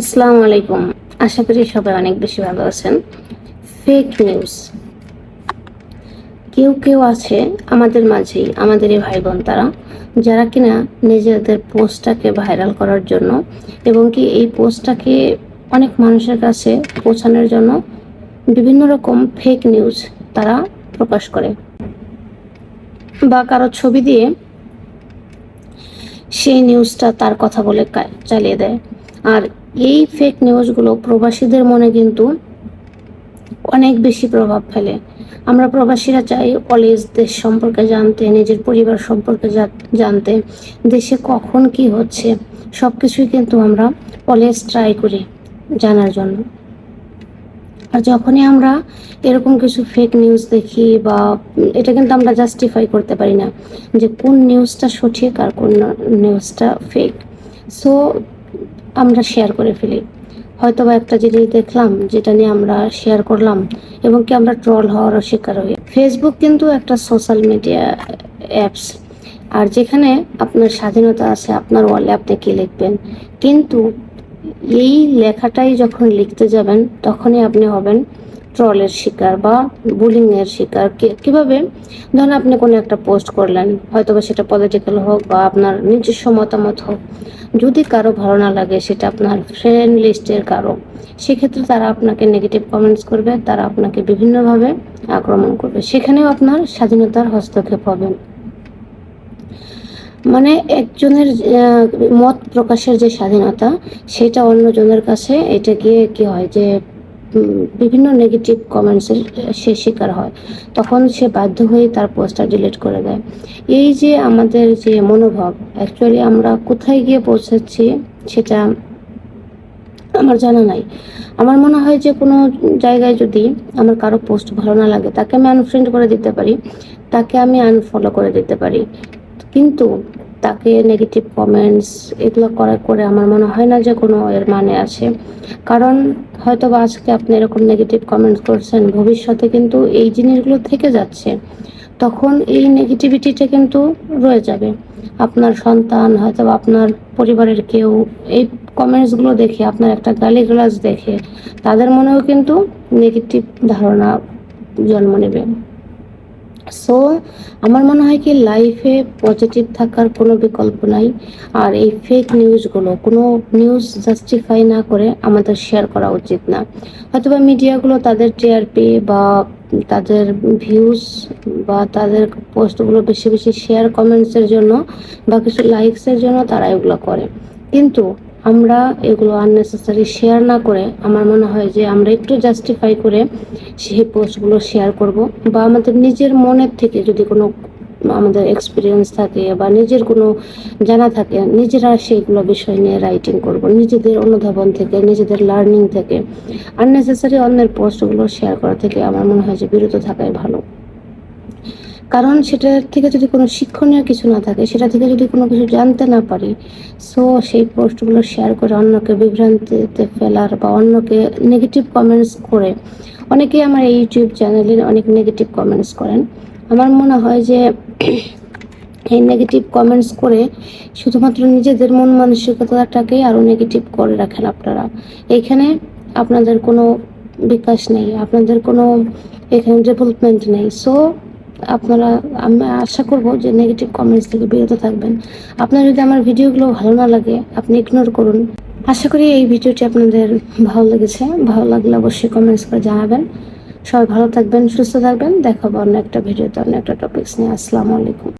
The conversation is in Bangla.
আসসালামু আলাইকুম। আশা করি সবাই অনেক বেশি ভালো আছেন। ফেক নিউজ কেউ কেউ আছে আমাদের মাঝেই, আমাদের এই ভাই বোন তারা, যারা কিনা নিজেদের পোস্টটাকে ভাইরাল করার জন্য এবং কি এই পোস্টটাকে অনেক মানুষের কাছে পৌঁছানোর জন্য বিভিন্ন রকম ফেক নিউজ তারা প্রকাশ করে। বা কারও ছবি দিয়ে সেই নিউজটা তার কথা বলে চালিয়ে দেয়। আর এই ফেক নিউজগুলো প্রবাসীদের মনে কিন্তু অনেক বেশি প্রভাব ফেলে। আমরা প্রবাসীরা চাই অলওয়েজ দেশ সম্পর্কে জানতে, নিজের পরিবার সম্পর্কে জানতে, দেশে কখন কি হচ্ছে সব কিছুই কিন্তু আমরা অলওয়েজ ট্রাই করি জানার জন্য। আর যখনই আমরা এরকম কিছু ফেক নিউজ দেখি বা এটা কিন্তু আমরা জাস্টিফাই করতে পারি না যে কোন নিউজটা সঠিক আর কোন নিউজটা ফেক সো আমরা শেয়ার করে ফেলি। হয়তো বা একটা জিনিস দেখলাম, যেটা নিয়ে আমরা শেয়ার করলাম এবং কি আমরা ট্রল হওয়ারও শিকার হই। ফেসবুক কিন্তু একটা সোশ্যাল মিডিয়া অ্যাপস আর যেখানে আপনার স্বাধীনতা আছে, আপনার ওয়ালে আপনি কি লিখবেন? কিন্তু এই লেখাটাই যখন লিখতে যাবেন, তখনই আপনি হবেন ট্রলের শিকার বা বুলিং এর শিকার। কীভাবে? ধরেন আপনি কোনো একটা পোস্ট করলেন হয়তো বা সেটা পলিটিক্যাল হোক বা আপনার নিজস্ব মতামত হোক। যদি কারও ভালো না লাগে, সেটা আপনার ফ্রেন্ড লিস্টের কারও। সেক্ষেত্রে তারা আপনাকে নেগেটিভ কমেন্টস করবে, তারা আপনাকে বিভিন্নভাবে আক্রমণ করবে। সেখানেও আপনার স্বাধীনতার হস্তক্ষেপ হবে। মানে একজনের মত প্রকাশের যে স্বাধীনতা, সেটা অন্যজনের কাছে এটা গিয়ে কি হয় যে বিভিন্ন নেগেটিভ কমেন্টসের সে শিকার হয়। তখন সে বাধ্য হয়ে তার পোস্টটা ডিলিট করে দেয়। এই যে আমাদের যে মনোভাব অ্যাকচুয়ালি আমরা কোথায় গিয়ে পৌঁছাচ্ছি সেটা আমার জানা নাই। আমার মনে হয় যে কোনো জায়গায় যদি আমার কারও পোস্ট ভালো না লাগে, তাকে আমি আনফ্রেন্ড করে দিতে পারি, তাকে আমি আনফলো করে দিতে পারি। কিন্তু তাকে নেগেটিভ কমেন্টস এগুলো করা করে আমার মনে হয় না যে কোনো এর মানে আছে। কারণ হয়তো বা আজকে আপনি এরকম নেগেটিভ কমেন্টস করছেন, ভবিষ্যতে কিন্তু এই জিনিসগুলো থেকে যাচ্ছে। তখন এই নেগেটিভিটিটা কিন্তু রয়ে যাবে। আপনার সন্তান হয়তো আপনার পরিবারের কেউ, এই কমেন্টসগুলো দেখে, আপনার একটা গালিগালাজ দেখে, তাদের মনেও কিন্তু নেগেটিভ ধারণা জন্ম নেবে। সো আমার মনে হয় কি লাইফে পজিটিভ থাকার কোনো বিকল্প নাই। আর এই ফেক নিউজগুলো কোনো নিউজ জাস্টিফাই না করে আমাদের শেয়ার করা উচিত না। হয়তোবা মিডিয়াগুলো তাদের টিআরপি বা তাদের ভিউজ বা তাদের পোস্টগুলো বেশি বেশি শেয়ার কমেন্টসের জন্য বা কিছু লাইকসের জন্য তারা এগুলো করে। কিন্তু আমরা এগুলো আননেসেসারি শেয়ার না করে আমার মনে হয় যে আমরা একটু জাস্টিফাই করে সেই পোস্টগুলো শেয়ার করব বা আমাদের নিজের মনের থেকে যদি কোনো আমাদের এক্সপিরিয়েন্স থাকে বা নিজের কোনো জানা থাকে, নিজেরা সেইগুলো বিষয় নিয়ে রাইটিং করব। নিজেদের অনুধাবন থেকে, নিজেদের লার্নিং থেকে আননেসেসারি অন্যের পোস্টগুলো শেয়ার করা থেকে আমার মনে হয় যে বিরত থাকাই ভালো। কারণ সেটা থেকে যদি কোনো শিক্ষণীয় কিছু না থাকে, সেটা থেকে যদি কোনো কিছু জানতে না পারি সো সেই পোস্টগুলো শেয়ার করে অন্যকে বিভ্রান্তিতে ফেলার বা অন্যকে নেগেটিভ কমেন্টস করে, অনেকেই আমার এই ইউটিউব চ্যানেলে অনেক নেগেটিভ কমেন্টস করেন। আমার মনে হয় যে এই নেগেটিভ কমেন্টস করে শুধুমাত্র নিজেদের মন মানসিকতাটাকেই আরও নেগেটিভ করে রাখেন আপনারা। এইখানে আপনাদের কোনো বিকাশ নেই, আপনাদের কোনো এখানে ডেভেলপমেন্ট নেই। সো আপনারা, আমি আশা করব যে নেগেটিভ কমেন্টস থেকে বিরত থাকবেন। আপনার যদি আমার ভিডিওগুলো ভালো না লাগে, আপনি ইগনোর করুন। আশা করি এই ভিডিওটি আপনাদের ভালো লেগেছে। ভালো লাগলে অবশ্যই কমেন্টস করে জানাবেন। সবাই ভালো থাকবেন, সুস্থ থাকবেন। দেখাবো অন্য একটা ভিডিওতে অন্য একটা টপিক্স নিয়ে। আসসালামু আলাইকুম।